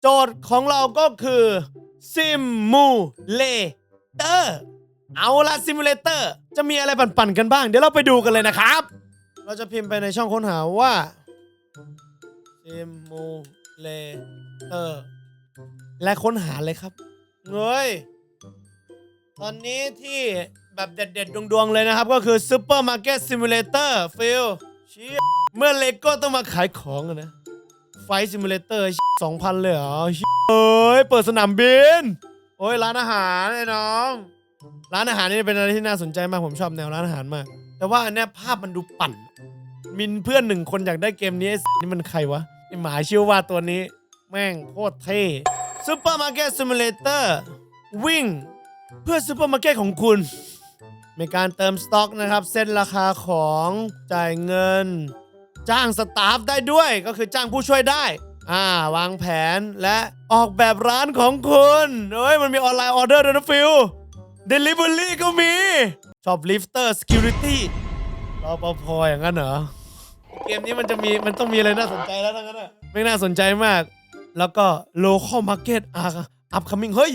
โจทย์ของเราก็คือซิมูเลเตอร์เอาละซิมูเลเตอร์จะมีอะไรปั่นๆกันบ้าง เดี๋ยวเราไปดูกันเลยนะครับ เราจะพิมพ์ไปในช่องค้นหาว่าซิมูเลเตอร์และค้นหาเลยครับเงยตอนนี้ที่แบบเด็ดๆ ดวงๆ เลยนะครับ ก็คือ Super Market Simulator ฟิลเชี่ยเมื่อเลโก้ต้องมาขายของนะ ฟซิมูเลเตอร์สองพันเลยเหรอเอ้ย เปิดสนามบิน โอ้ย ร้านอาหารไอ้น้อง ร้านอาหารนี่เป็นอะไรที่น่าสนใจมาก ผมชอบแนวร้านอาหารมาก แต่ว่าอันเนี้ยภาพมันดูปั่น มินเพื่อนหนึ่งคนอยากได้เกมนี้ นี่มันใครวะ ไอหมาชื่อว่าตัวนี้ แม่งโคตรเท่ซูเปอร์มาร์เก็ตซิมูเลเตอร์วิ่ง เพื่อซูเปอร์มาร์เก็ตของคุณ มีการเติมสต็อกนะครับ เส้นราคาของจ่ายเงิน จ้างสตาฟได้ด้วยก็คือจ้างผู้ช่วยได้อ่าวางแผนและออกแบบร้านของคุณเอ้ยมันมีออนไลน์ออเดอร์ด้วยนะฟิลเดลิเวอรี่ก็มีช็อบลิฟเตอร์สกิลิตี้รอปภอย่างนั้นเหรอ เกมนี้มันจะมีมันต้องมีอะไรน่าสนใจแล้วทั้งนั้นอะไม่น่าสนใจมาก แล้วก็ local market อะ upcoming เฮ้ย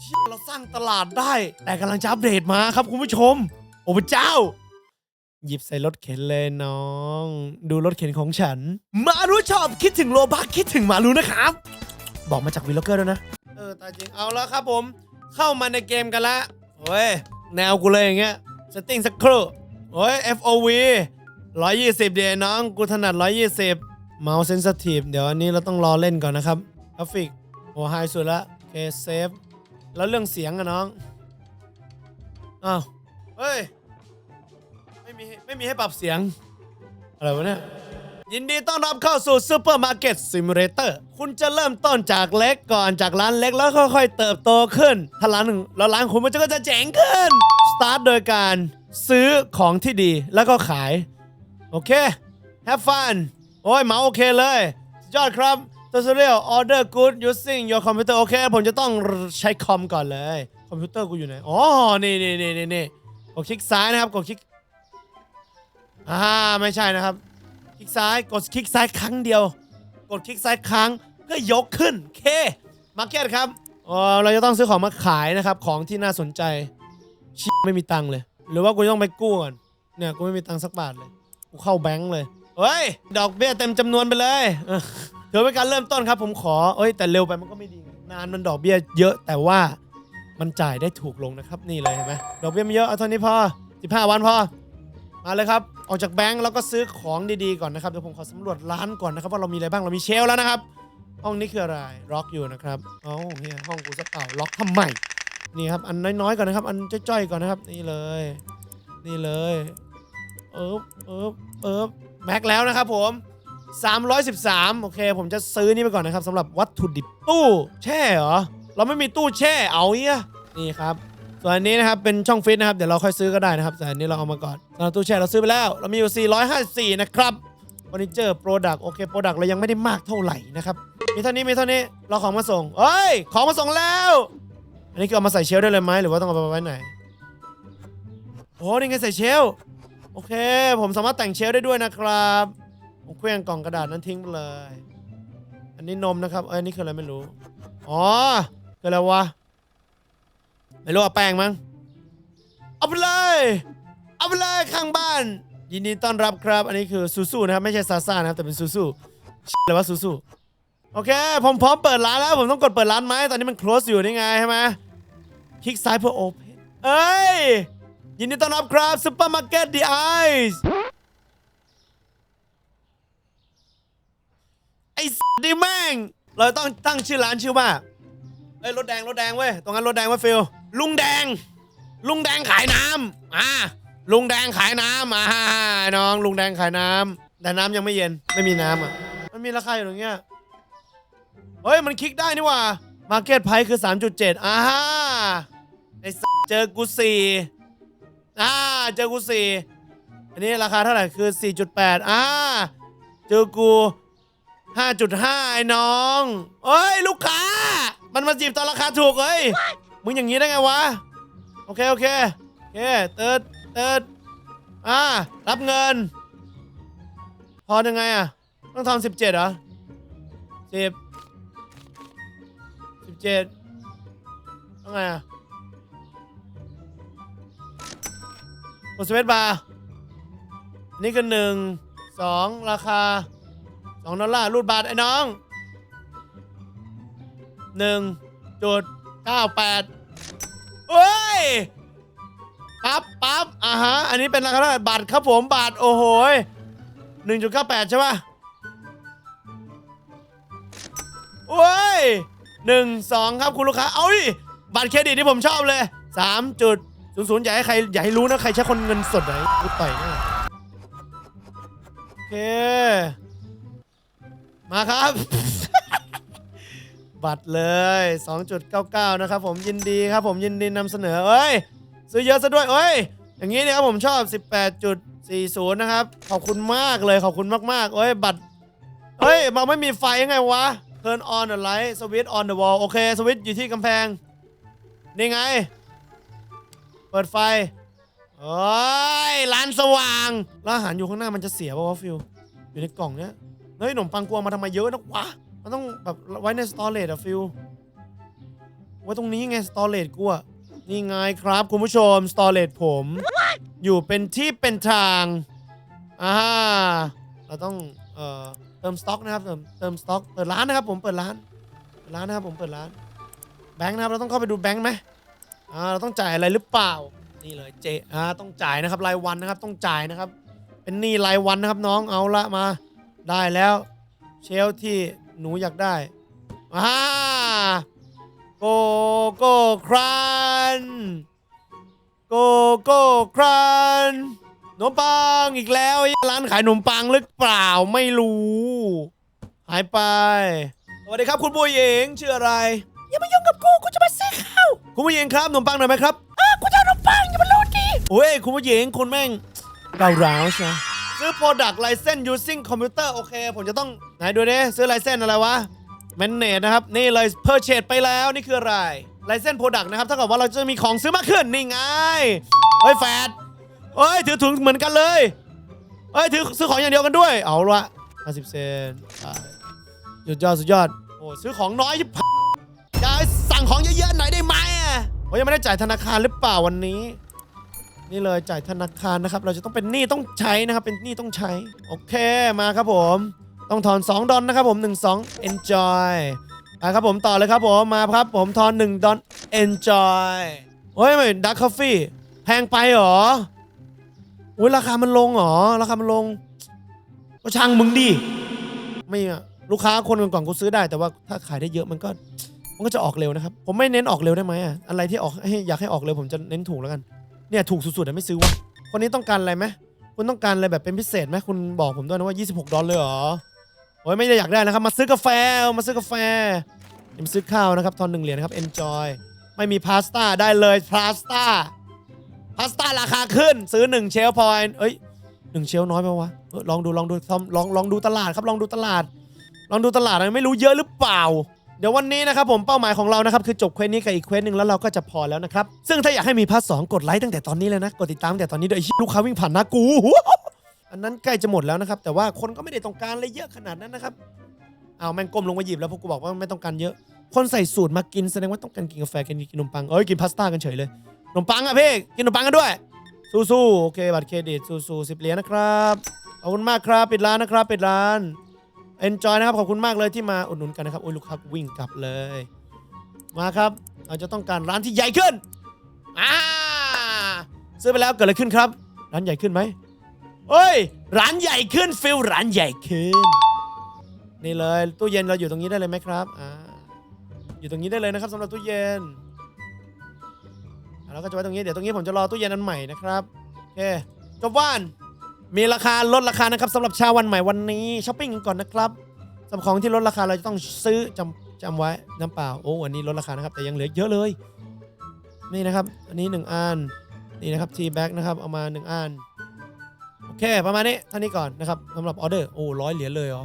เชี่ยเราสร้างตลาดได้ แต่กำลังจะอัปเดตมาครับคุณผู้ชม โอ้พระเจ้า หยิบใส่รถเข็นเลยน้อง ดูรถเข็นของฉัน มารู้ชอบคิดถึงโลบักคิดถึงมารู้นะครับ บอกมาจากวีล็อกเกอร์ด้วยนะ เออตายจริงเอาแล้วครับผม เข้ามาในเกมกันละโอ้ย แนวกูเลยอย่างเงี้ยเซตติ้งสักครู่โอ้ย FOV 120 เดียวน้อง กูถนัด 120 เมาส์เซนสทีฟเดี๋ยวอันนี้เราต้องรอเล่นก่อนนะครับกราฟิกโอ้ไฮสุดละโอเคเซฟแล้วเรื่องเสียงอะน้องอ้าวเฮ้ย ไม่มีให้ปรับเสียง อะไรวะเนี่ย ยินดีต้อนรับเข้าสู่ซูเปอร์มาร์เก็ตซิมูเลเตอร์คุณจะเริ่มต้นจากเล็กก่อนจากร้านเล็กแล้วค่อยๆ เติบโตขึ้น ถ้าร้านหนึ่งแล้วร้านคุณมันก็จะเจ๋งขึ้น สตาร์ทโดยการซื้อของที่ดีแล้วก็ขาย โอเค have fun โอ้ยเมาโอเคเลยสุดยอดครับ tutorial order good using your computer โอเค ผมจะต้องใช้คอมก่อนเลย คอมพิวเตอร์กูอยู่ไหน อ๋อ นี่นี่นี่นี่นี่กดคลิกซ้ายนะครับ กดคลิก อ่าไม่ใช่นะครับ คลิกซ้ายกดคลิกซ้ายครั้งเดียว กดคลิกซ้ายครั้งเพื่อยกขึ้นเคมาร์เก็ตครับอ๋อเราจะต้องซื้อของมาขายนะครับ ของที่น่าสนใจชิไม่มีตังค์เลย หรือว่ากูต้องไปกู้ก่อนเนี่ยกูไม่มีตังค์สักบาทเลยกูเข้าแบงค์เลยเฮ้ยดอกเบี้ยเต็มจำนวนไปเลยเถือเป็นการเริ่มต้นครับ ผมขอเอ้ยแต่เร็วไปมันก็ไม่ดี นานมันดอกเบี้ยเยอะแต่ว่ามันจ่ายได้ถูกลงนะครับ นี่เลยเห็นไหมดอกเบี้ยไม่เยอะเอาเท่านี้พอ15 วันพอ มาเลยครับออกจากแบงก์แล้วก็ซื้อของดีๆก่อนนะครับเดี๋ยวผมขอสำรวจร้านก่อนนะครับว่าเรามีอะไรบ้างเรามีเชลแล้วนะครับ ห้องนี้คืออะไรล็อกอยู่นะครับเอ้าเนี่ยห้องกูสักเป่าล็อกทำไมนี่ครับอันน้อยๆก่อนนะครับ อันจ้อยๆก่อนนะครับ นี่เลย นี่เลยเอิบเอิบเอิบแม็กแล้วนะครับผม 313 โอเค ผมจะซื้อนี่ไปก่อนนะครับสำหรับวัตถุดิบตู้แช่เหรอ เราไม่มีตู้แช่เอาเนี้ยนี่ครับ ส่วนอันนี้นะครับเป็นช่องฟิตนะครับเดี๋ยวเราค่อยซื้อก็ได้นะครับแต่อันนี้เราเอามาก่อนสำหรับตู้แช่เราซื้อไปแล้ว เรามีอยู่ 454 นะครับเฟอร์นิเจอร์โปรดักต์โอเคโปรดักต์เรายังไม่ได้มากเท่าไหร่นะครับมีเท่านี้มีเท่านี้เราของมาส่งเอ้ยของมาส่งแล้ว อันนี้คือเอามาใส่เชลได้เลยไหมหรือว่าต้องเอาไปไว้ไหนโอ้นี่ไงใส่เชลโอเค ผมสามารถแต่งเชลได้ด้วยนะครับผมเคลื่องกล่องกระดาษนั้นทิ้งไปเลย อันนี้นมนะครับเอ้ยอันนี่คืออะไรไม่รู้อ๋อคืออะไรวะ ไม่รู้ว่าแป้งมั้ง เอาไปเลย เอาไปเลยข้างบ้าน ยินดีต้อนรับครับ อันนี้คือซูซูนะครับไม่ใช่ซาซ่านะครับแต่เป็นซูซูอะไรวะซูซูโอเค ผมพร้อมเปิดร้านแล้ว ผมต้องกดเปิดร้านไหมตอนนี้มัน close อยู่นี่ไงใช่ไหมคลิกซ้ายเพื่อ open เอ้ย ยินดีต้อนรับครับซุปเปอร์มาร์เก็ตดีไอซ์ไอ้ดิแม่ง เราต้องตั้งชื่อร้านชื่อว่าเอ้ยรถแดงรถแดงเว้ย ตรงนั้นรถแดงเว้ยฟิล ลุงแดง ลุงแดงขายน้ำอ่าลุงแดงขายน้ำอ่าน้องลุงแดงขายน้ำแต่น้ำยังไม่เย็นไม่มีน้ำอะมันมีราคาอยู่ตรงเนี้ยเฮ้ยมันคลิกได้นี่ว่ามาร์เก็ตไพคือ 3.7อ่าไอ้เจอกูสี่อ่าเจอกูสี่อันนี้ราคาเท่าไหร่คือ 4.8อ่าเจอกู 5.5 ไอ้น้องเอ้ย ลูกค้า มันมาจีบตอนราคาถูกเอ้ย มึงอย่างนี้ได้ไงวะ โอเค โอเคโอเคเติร์ดเติร์ดอ่า รับเงิน พอยังไงอะ ต้องทำสิบเจ็ดเหรอสิบเจ็ดยังไงอะกดสเปซบาร์อันนี่คือหนึ่งสองราคาสองดอลลาร์รูดบาทไอ้น้องหนึ่งจุด เก้าแปดเฮ้ยปั๊บปั๊บอ่าฮะ อันนี้เป็นราคาเท่าไหร่บาทครับผมบาทโอ้โหหนึ่งจุดเก้าแปดใช่ป่ะโอ้ยหนึ่งสองครับคุณลูกค้า เอาดิบัตรเครดิตที่ผมชอบเลยสามจุดศูนย์ศูนย์อย่าให้ใครอย่าให้รู้นะ ใครใช้คนเงินสดไหนกูต่อยแน่โอเค มาครับ บัตรเลย 2.99 นะครับผมยินดีครับผมยินดีนำเสนอเอ้ย ซื้อเยอะซะด้วยเอ้ย อย่างนี้เนี่ยครับผมชอบ 18.40 นะครับ ขอบคุณมากเลยขอบคุณมากๆ เอ้ย บัตรเฮ้ยมันไม่มีไฟยังไงวะ Turn on the light switch on the wall โอเค สวิตช์อยู่ที่กำแพง นี่ไง เปิดไฟโอ้ยร้านสว่างแล้วอาหารอยู่ข้างหน้ามันจะเสียป่าวะฟิวอยู่ในกล่องเนี้ยเฮ้ยขนมปังกวงมาทำไมเยอะนักวะ มันต้องแบบไว้ในสตอเรจอะฟิวไว้ตรงนี้ไงสตอเรจกูอะนี่ไงครับคุณผู้ชมสตอเรจผม อยู่เป็นที่เป็นทางอ่าเราต้องเอ่อเติมสต็อกนะครับเติมเติมสต็อกเปิดร้านนะครับผมเปิดร้านเปิดร้านนะครับผมเปิดร้านแบงค์นะครับเราต้องเข้าไปดูแบงค์ไหมอ่าเราต้องจ่ายอะไรหรือเปล่านี่เลยเจอ่าต้องจ่ายนะครับรายวันนะครับต้องจ่ายนะครับ เป็นหนี้รายวันนะครับน้องเอาละมา ได้แล้ว เชลที่ หนูอยากได้อ่าโกโก้ครันโกโก้ครันขนมปังอีกแล้วไอ้ร้านขายขนมปังหรือเปล่าไม่รู้หายไปสวัสดีครับคุณผู้หญิงชื่ออะไร อย่ามายุ่งกับกูกูจะมาซื้อข้าวคุณผู้หญิงครับขนมปังหน่อยไหมครับอ้ากูจะเอาขนมปังอย่ามาโลดดิโอ้ยคุณผู้หญิงคุณแม่งเราร้าวใช่ ซื้อ product license using computer โอเค ผมจะต้องไหนดูดิซื้อ license อะไรวะแมนเนตนะครับ นี่เลยเพอร์เชดไปแล้วนี่คืออะไรไลเซนโปรดักต์นะครับเท่ากับว่าเราจะมีของซื้อมากขึ้นนี่ไงเฮ้ยแฟดเฮ้ยถือถุงเหมือนกันเลยเฮ้ยถือซื้อของอย่างเดียวกันด้วย เอาละ50 เซนไปสุดยอดสุดยอดโอ้ซื้อของน้อยชิบหายสั่งของเยอะๆหน่อยได้ไหมอะโอ้ยยังไม่ได้จ่ายธนาคารหรือเปล่าวันนี้ นี่เลยจ่ายธนาคารนะครับ เราจะต้องเป็นหนี้ต้องใช้นะครับ เป็นหนี้ต้องใช้ โอเคมาครับผม ต้องถอน 2 ดอลนะครับผม1 2 enjoy ไปครับผมต่อเลยครับผมมาครับผมทอน 1 ดอล enjoy โอ้ยไม่ดักคอฟฟี่แพงไปหรออุ้ยราคามันลงหรอราคามันลงก็ช่างมึงดิไม่อะลูกค้าคนก่อนๆกูซื้อได้แต่ว่าถ้าขายได้เยอะมันก็มันก็จะออกเร็วนะครับ ผมไม่เน้นออกเร็วได้ไหมอะอะไรที่ออกให้อยากให้ออกเร็วผมจะเน้นถูกแล้วกัน เนี่ยถูกสุดๆอะไม่ซื้อวะคนนี้ต้องการอะไรไหมคุณต้องการอะไรแบบเป็นพิเศษไหมคุณบอกผมด้วยนะว่า 26 ดอลเลยเหรอโอ้ยไม่ได้อยากได้นะครับ มาซื้อกาแฟมาซื้อกาแฟย่ามาซื้อข้าวนะครับ ทอนหนึ่งเหรียญนะครับ enjoy ไม่มีพาสต้าได้เลยพาสต้าพาสต้าราคาขึ้น ซื้อ 1 เชลพอยเอ้ยหนึ่งเชลน้อยไปวะเออลองดูลองดูลองลองดูตลาดครับลองดูตลาด ลองดูตลาดไม่รู้เยอะหรือเปล่า เดี๋ยววันนี้นะครับผมเป้าหมายของเรานะครับคือจบเควสนี้กับอีกเควสหนึ่งแล้วเราก็จะพอแล้วนะครับ ซึ่งถ้าอยากให้มีพาร์ทสองกดไลค์ตั้งแต่ตอนนี้เลยนะ กดติดตามตั้งแต่ตอนนี้ด้วยไอ้เหี้ยลูกค้าวิ่งผ่านหน้ากู อันนั้นใกล้จะหมดแล้วนะครับ แต่ว่าคนก็ไม่ได้ต้องการอะไรเยอะขนาดนั้นนะครับเอาแม่งก้มลงมาหยิบแล้วพวกกูบอกว่าไม่ต้องการเยอะ คนใส่สูตรมากินแสดงว่าต้องการกินกาแฟกินกินขนมปังเอ้ยกินพาสต้ากันเฉยเลยขนมปังอะพี่กินขนมปังกันด้วย สู้ๆโอเคบัตรเครดิตสู้ๆสิบเหรียญนะครับขอบคุณมากครับปิดร้านนะครับปิดร้าน enjoy นะครับ ขอบคุณมากเลยที่มาอุดหนุนกันนะครับโอ้ยลูกค้าวิ่งกลับเลย มาครับ เราจะต้องการร้านที่ใหญ่ขึ้นอ่าซื้อไปแล้วเกิดอะไรขึ้นครับ ร้านใหญ่ขึ้นไหมเฮ้ย ร้านใหญ่ขึ้นฟิลร้านใหญ่ขึ้น นี่เลยตู้เย็นเราอยู่ตรงนี้ได้เลยไหมครับอ่าอยู่ตรงนี้ได้เลยนะครับสำหรับตู้เย็นอะแล้วก็จะไว้ตรงนี้เดี๋ยวตรงนี้ผมจะรอตู้เย็นอันใหม่นะครับโอเคจบว่าน มีราคาลดราคานะครับสำหรับเชาวันใหม่วันนี้ช้อปปิ้งกันก่อนนะครับสำหรับของที่ลดราคาเราจะต้องซื้อจำจำไว้น้ำเปล่าโอ้อันนี้ลดราคานะครับแต่ยังเหลือเยอะเลย นี่นะครับ อันนี้หนึ่งอันนี่นะครับทีแบ็กนะครับเอามาหนึ่งอันโอเคประมาณนี้เท่านี้ก่อนนะครับสำหรับออเดอร์โอ้ร้อยเหรียญเลยเหรอ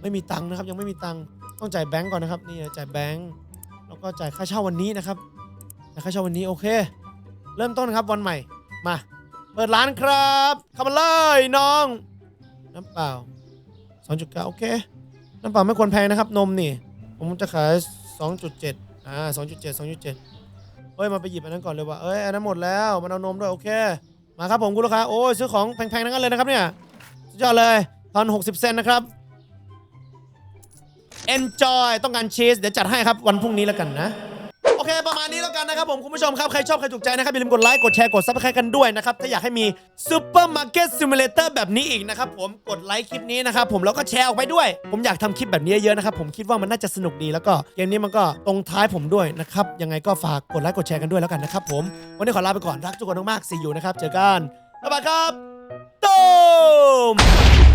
ไม่มีตังค์นะครับยังไม่มีตังค์ต้องจ่ายแบงก์ก่อนนะครับนี่จ่ายแบงก์แล้วก็จ่ายค่าเช่าวันนี้นะครับจ่ายค่าเช่าวันนี้โอเค เริ่มต้นครับวันใหม่มา ปิดร้านครับเข้ามาเลยน้อง น้ำเปล่า2.9โอเค น้ำเปล่าไม่ควรแพงนะครับ นมนี่ ผมจะขาย 2.7 อ่าสองจุดเจ็ดสองจุดเจ็ดเฮ้ย มาไปหยิบอันนั้นก่อนเลยว่ะเอ้ย อันนั้นหมดแล้วมันเอานมด้วย โอเค มาครับผมคุณลูกค้า โอ้ยซื้อของแพงๆ ทั้งนั้นเลยนะครับเนี่ย สุดยอดเลยพันหกสิบเซนนะครับ enjoy ต้องการชีส เดี๋ยวจัดให้ครับวันพรุ่งนี้แล้วกันนะ โอเคประมาณนี้แล้วกันนะครับผมคุณผู้ชมครับใครชอบใครถูกใจนะครับอย่าลืมกดไลค์กดแชร์กดซับสไครต์กันด้วยนะครับถ้าอยากให้มีซูเปอร์มาร์เก็ตซิมูเลเตอร์แบบนี้อีกนะครับผมกดไลค์คลิปนี้นะครับผมแล้วก็แชร์ออกไปด้วย ผมอยากทำคลิปแบบนี้เยอะๆนะครับผมคิดว่ามันน่าจะสนุกดีแล้วก็เกมนี้มันก็ตรงท้ายผมด้วยนะครับยังไงก็ฝากกดไลค์กดแชร์กันด้วยแล้วกันนะครับผมวันนี้ขอลาไปก่อนรักทุกคนมากๆ see you นะครับเจอกันบ๊ายบายครับตูม